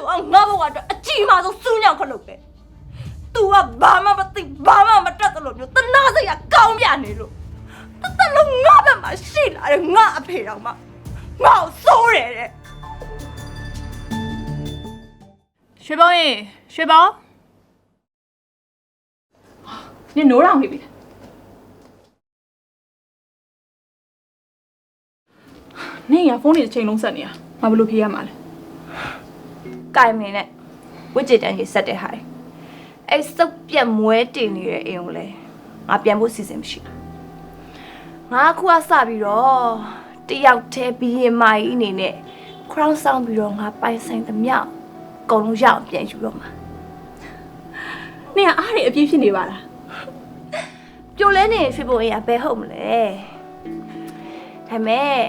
ချိုအောင်ငါဘဝအတွက်အကြီးမားဆုံးစူးညောင်ခလုတ်ပဲ तू ကဘာမှမသိဘာမှမတတ်တယ်လို့မျိုးတနာစရာကောင်းပြနေလို့တတလုံးငါဘက်မှာရှိလာတယ်ငါအဖေတော်မှငါ့ကိုစိုးတယ်တဲ့ရွှေပေါင်းရေရွှေပေါင်းနင်နိုးတောင်ပြီပြီနင်ရဖုန်းနေတစ်ချိန်လုံးဆက်နေရမဘလို့ဖြေရမှာလဲ ကင်မင်းနဲ့ဝစ်ကြည်တန်းကြီးဆက်တဲ့ဟာတွေအဲ့စုပ်ပြက်မွဲတင်နေတဲ့အိမ်ကိုလေငါပြန်ဖို့စီစဉ်မရှိဘူးငါအခုကစပြီးတော့တယောက်တည်းပြီးရင်မာကြီးအနေနဲ့ crown ဆောင်ပြီးတော့ငါပိုင်ဆိုင်သမျှအကုန်လုံးရအောင်ပြန်ယူတော့မှာနင်ကအားရအပြည့်ဖြစ်နေပါလားပြိုလဲနေရွှေဘုံအိမ်ကဘယ်ဟုတ်မလဲဒါပေမဲ့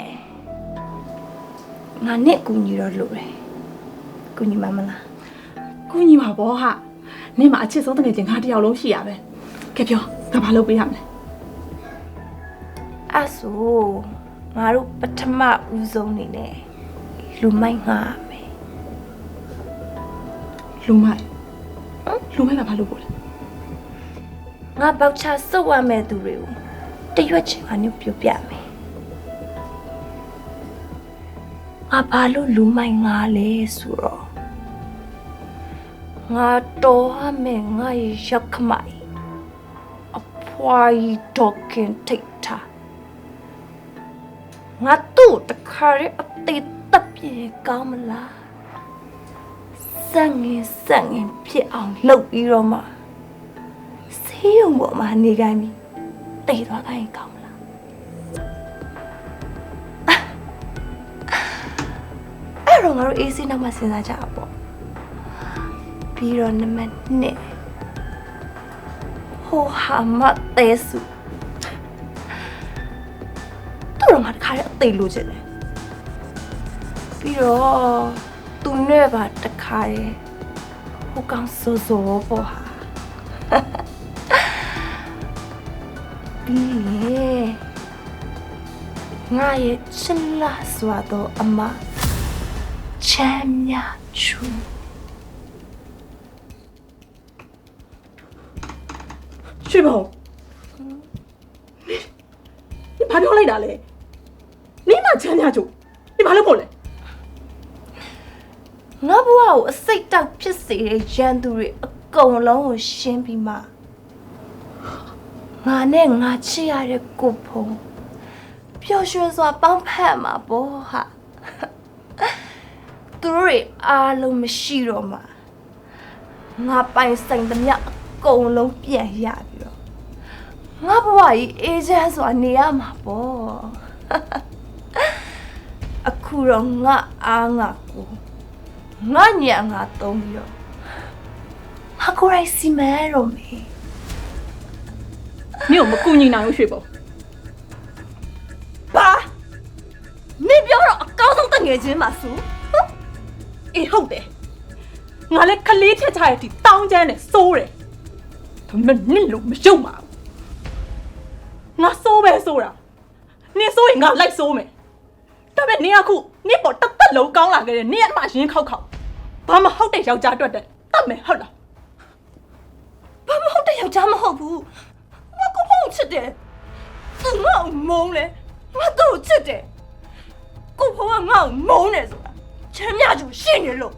ငါနဲ့ကူညီတော့လို့တယ် ကူညီမှာမလားကူညီပါဘောဟာနင်မှာအချစ်ဆုံးတကယ်ချင်းငါတစ်ယောက်လုံးရှိရပဲကဲပြောငါဘာလုပ်ပေးရမလဲအဲ့ဆိုငါတို့ပထမဦးဆုံးနေနဲ့လူမိုက်ငါမယ်လူမိုက်လူမိုက်ကဘာလုပ်ဖို့လဲငါပေါက်ချစုပ်ရမဲ့သူတွေကိုတရွက်ချင်ကနေပြပြမယ်ငါဘာလို့လူမိုက်ငါလဲဆိုတော့ ငါတော်ရမယ်ငါရဲ့ရက်ခမိုင်အဖွားကြီးတော့ခင်ထိတ်ထားငါတို့တခါရအသေးတပ်ပြေကောင်းမလားစက်ငင်စက်ငင်ဖြစ်အောင်လုပ်ပြီးတော့မှဆေးရုံပေါ်မှာနေခိုင်းပြီးတိတ်သွားခိုင်းရင်ကောင်းမလားအဲ့တော့ငါတို့အေးစိနောက်မှစဉ်းစားကြအောင်ပေါ့ ပြီးတော့နံပါတ်2ဟိုဟာမတဲစုသူတို့ငါတခါတည်းအသေးလို့ချင်တယ်ပြီးတော့သူနဲ့ပါတခါတည်းဟိုကောင်စိုးစိုးပေါ့ဟာပြီးရင်ငါရဲ့ချစ်လာစွာသောအမချမ်းမြချူ ရွှေပေါင်းနင်ဘာပြောလိုက်တာလဲနင်မချမ်းသာကြို့နင်ဘာလုပ်ဖို့လဲငါဘဝကိုအစိတ်တောက်ဖြစ်စေတဲ့ရန်သူတွေအကုန်လုံးကိုရှင်းပြီးမှငါနဲ့ငါချစ်ရတဲ့ကိုဖုံပျော်ရွှင်စွာပေါင်းဖက်မှာပေါ့ဟာသူတို့တွေအားလုံးမရှိတော့မှငါပိုင်ဆိုင်သမျှအ ကုန်လုံးပြန်ရပြီးတော့ငါဘဝကြီးအေးချမ်းစွာနေရမှာပေါ့အခုတော့ငါအားငါကိုငါညံငါသုံးပြီးတော့ငါကိုယ်တိုင်စီမံရတော့မေနင်ကိုမကူညီနိုင်ဘူးရွှေပေါင်းဘာနေပြောတော့အကောင်းဆုံးတငယ်ချင်းပါစုအေးဟုတ်တယ်ငါလည်းခလေးထက်ချရတီတောင်းချမ်းနဲ့စိုးတယ် ဒါပေမဲ့နင်လို့မရှုံပါဘူးငါစိုးပဲစိုးတာနင်စိုးရင်ငါလိုက်စိုးမယ်ဒါပေမဲ့နင်ကခုနင်ပေါ်တက်တက်လုံးကောင်းလာခဲ့တယ်နင်အမှရင်ခောက်ခောက်ဘာမှဟုတ်တဲ့ယောက်ျားအတွက်တဲ့တတ်မယ်ဟုတ်လားဘာမဟုတ်တဲ့ယောက်ျားမဟုတ်ဘူးငါကိုဖုန်းချစ်တယ်သူငါ့ကိုမုန်းလဲငါသူ့ကိုချစ်တယ်ကိုဖုန်းကငါ့ကိုမုန်းတယ်ဆိုတာချမ်းမြကျူရှင်းနေလို့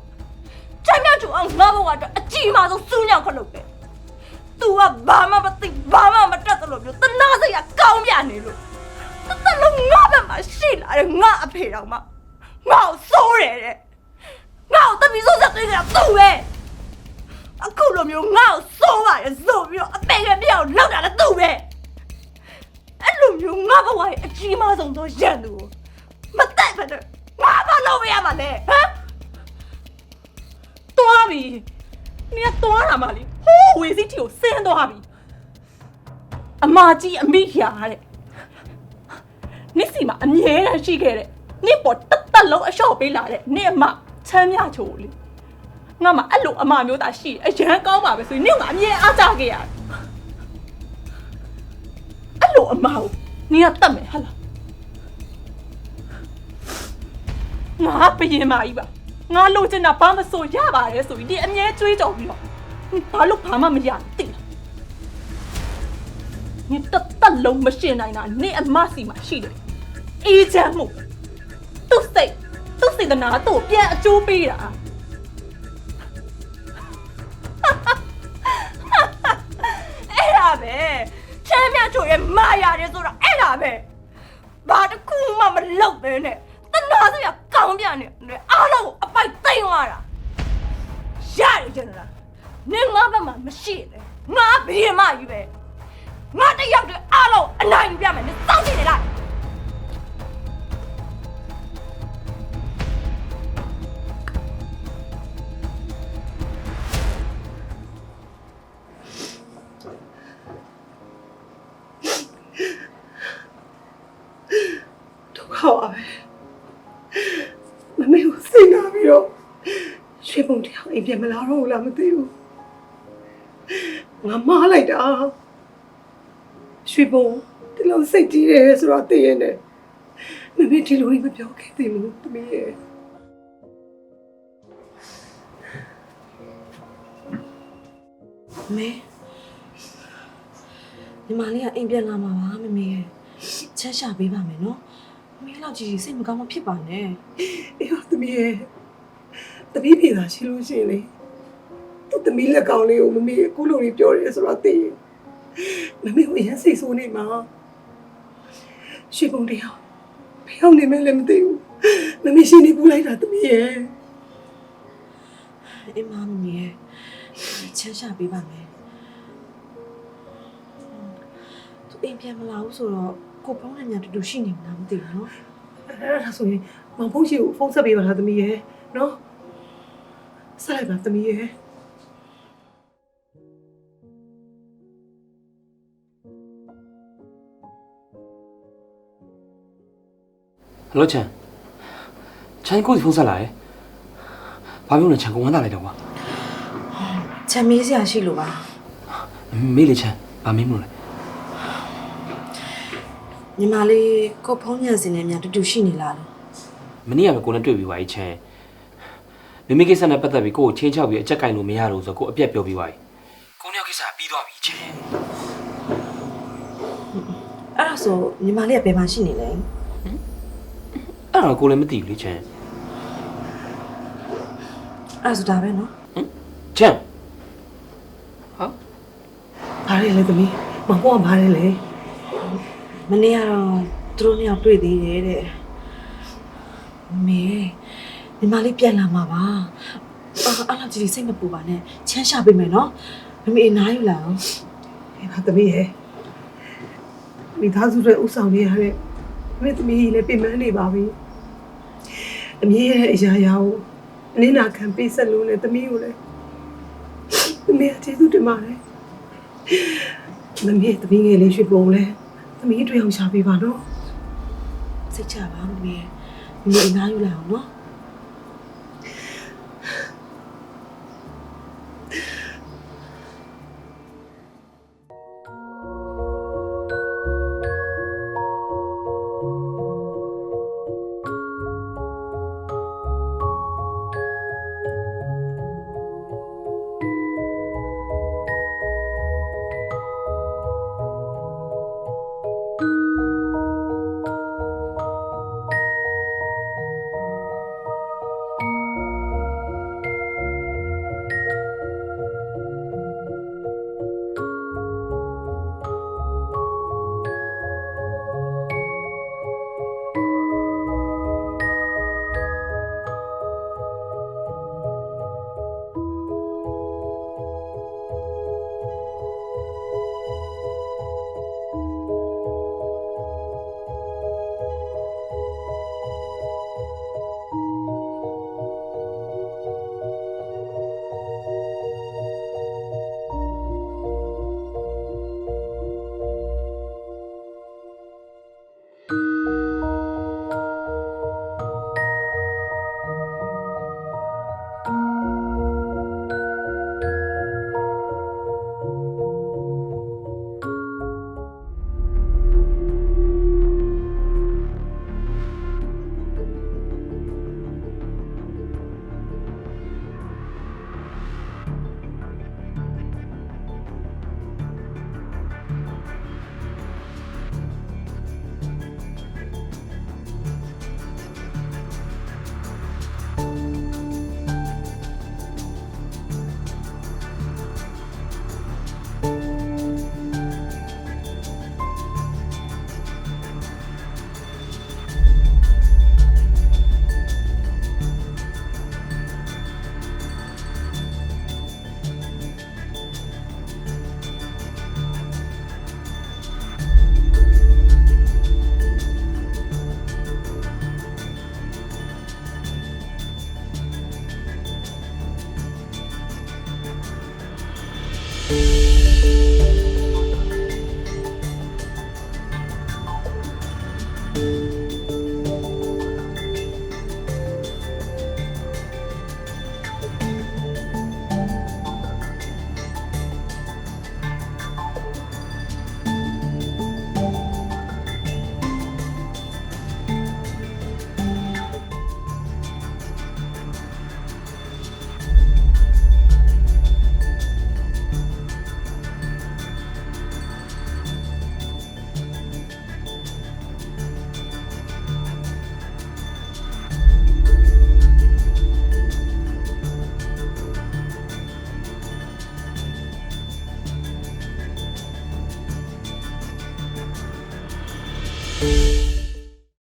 ချမ်းမြကျူအောင်ငါဘဝအတွက်အကြီးမားဆုံးစူးညောင်ခလုတ်ပဲ तू ကဘာမှမသိဘာမှမတတ်တယ်လို့မျိုးတနာစရာကောင်းပြနေလို့တတလုံးငါဘက်မှာရှိလာတယ်ငါအဖေတော်မှငါ့ကိုစိုးတယ်တဲ့ငါ့ကိုတပီစိုးစက်တွေကသူ့ပဲအခုလိုမျိုးငါ့ကိုစိုးပါတယ်ဆိုပြီးတော့အပေကပြောင်းလောက်တာလည်းသူ့ပဲအဲ့လိုမျိုးငါဘဝရဲ့အကြီးမားဆုံးသောရန်သူကိုမတက်ဖက်တော့ငါဘာလုပ်ရမှာလဲဟမ်တွားပြီနင်ကတွားတာမလေးဟိုး ဝေစီတီကိုဆင်းသွားပြီအမကြီးအမိရာတဲ့နစ်စီမှာအမြဲတမ်းရှိခဲ့တဲ့နစ်ပေါ်တက်တက်လုံးအလျှော့ပေးလာတဲ့နစ်အမချမ်းမြချိုလေငါမအဲ့လိုအမမျိုးသားရှိတယ်အရန်ကောင်းပါပဲဆိုရင်နင့်ကအမြဲအားကြခဲ့ရတယ်အဲ့လိုအမကိုနင်ကတတ်မယ်ဟဟလားငါဘယင်မကြီးပါငါလိုချင်တာဘာမဆိုရပါတယ်ဆိုပြီးဒီအမြဲကြွေးကြော်ပြီးတော့ ဘာလို့ဘာမှမရသိလား你တတ်လုံးမရှင်းနိုင်တာနေအမစီမှာရှိတယ်အေးချမ်းမှုသူ့စိတ်သူ့စေတနာသူ့ကိုပြန်အကျိုးပေးတာအဲ့ဒါပဲချမ်းမြချိုရဲ့မာရတယ်ဆိုတော့အဲ့ဒါပဲဘာတစ်ခုမှမလုပ်ပဲနဲ့တနာစရာကောင်းပြနေတယ်အားလုံးကိုအပိုက်သိမ်းသွားတာရတယ်ကျန်လား နင်ငါဘက်မှာမရှိတယ်ငါဘေးမကြီးပဲငါတစ်ယောက်တည်းအားလုံးအနိုင်ပြမယ်နင်စောင့်ကြည့်နေလားဒုက္ခပါပဲမမေကိုစိတ်နာပြီးတော့ရွှေပုံတယောက်အိမ်ပြန်မလာတော့ဘူးလားမသိဘူး ငါမားလိုက်တာရွှေပုံဒီလိုစိတ်ကြီးတယ်ဆိုတော့သိရင်လည်းမမေဒီလိုကြီးမပြောခဲ့သေးဘူးသမီးရဲ့မေညီမလေးကအိမ်ပြန်လာမှာပါမမေရဲ့ချက်ရှာပေးပါမယ်နော်မမေလောက်ကြီးကြီးစိတ်မကောင်းမဖြစ်ပါနဲ့အေးပါသမီးရဲ့သမီးပြေတာရှိလို့ရှိရင်လေ သူ့သမီးလက်ကောင်လေးကိုမမေအခုလိုကြီးပြောတယ်ဆိုတော့သိရင်မမေကိုအရင်စိတ်ဆိုးနေမှာရွှေပုံတယောက်ဖျောင်းနေမယ်လည်းမသိဘူးမမေရှိနေပူလိုက်တာသမီးရဲ့အင်းမမမေရဲ့ချက်ရှာပေးပါမယ်သူအိမ်ပြန်မလာဘူးဆိုတော့ကိုပေါင်းနဲ့ညာတူတူရှိနေမလားမသိဘူးနော်အဲ့ဒါဆိုရင်မောင်ဖုန်းရှိကိုဖုန်းဆက်ပေးပါလားသမီးရဲ့နော်ဆက်လိုက်ပါသမီးရဲ့ လိုချန်ချန်ကိုစီဖုန်းဆက်လာတယ်ဘာပြောလဲချန်ကိုဝမ်းသာလိုက်တော့ကွာချက်မေးစရာရှိလို့ပါမေးလေချန်ဘာမေးမလို့လဲညီမလေးကိုဖုန်းညံစင်နဲ့ညာတူတူရှိနေလားလို့မနေ့ကပဲကိုနဲ့တွေ့ပြီးပါပြီချန်မိမိကိစ္စနဲ့ပတ်သက်ပြီးကိုကိုချင်းချောက်ပြီးအကြက်ကင်လို့မရတော့ဆိုကိုအပြက်ပြောပြီးပါပြီကိုနှစ်ယောက်ကိစ္စပြီးသွားပြီချန်အဲ့ဒါဆိုညီမလေးကဘယ်မှာရှိနေလဲ အဲ့ဒါကိုလည်းမသိဘူးလေချန်အဲ့ဒါဆိုဒါပဲနော်ချန်ဟာဘာလဲလဲသမီးမောင်ဖုန်းကဘာလဲလဲမနေ့ကတော့သူတို့နှစ်ယောက်တွေ့သေးတယ်တဲ့မေညီမလေးပြန်လာမှာပါအာအဲ့လောက်ကြီးကြီးစိတ်မပူပါနဲ့ချမ်းရှာပေးမယ်နော်မမေအနားယူလာအောင်အေးပါသမီးရဲ့မိသားစုတွေဥဆောင်နေရတဲ့မိသမီးကြီးလည်းပြင်ပန်းနေပါပြီ အမြဲရဲ့အရာရာကိုအနင်းနာခံပေးဆက်လို့နဲ့သမီးကိုလည်းသမီးအကျေးဇူးတင်ပါတယ်သမီးသမီးငယ်လေးရွှေပုံလဲသမီးတွေ့အောင်ရှာပေးပါနော်စိတ်ချပါမမေမမေအနားယူလာအောင်နော်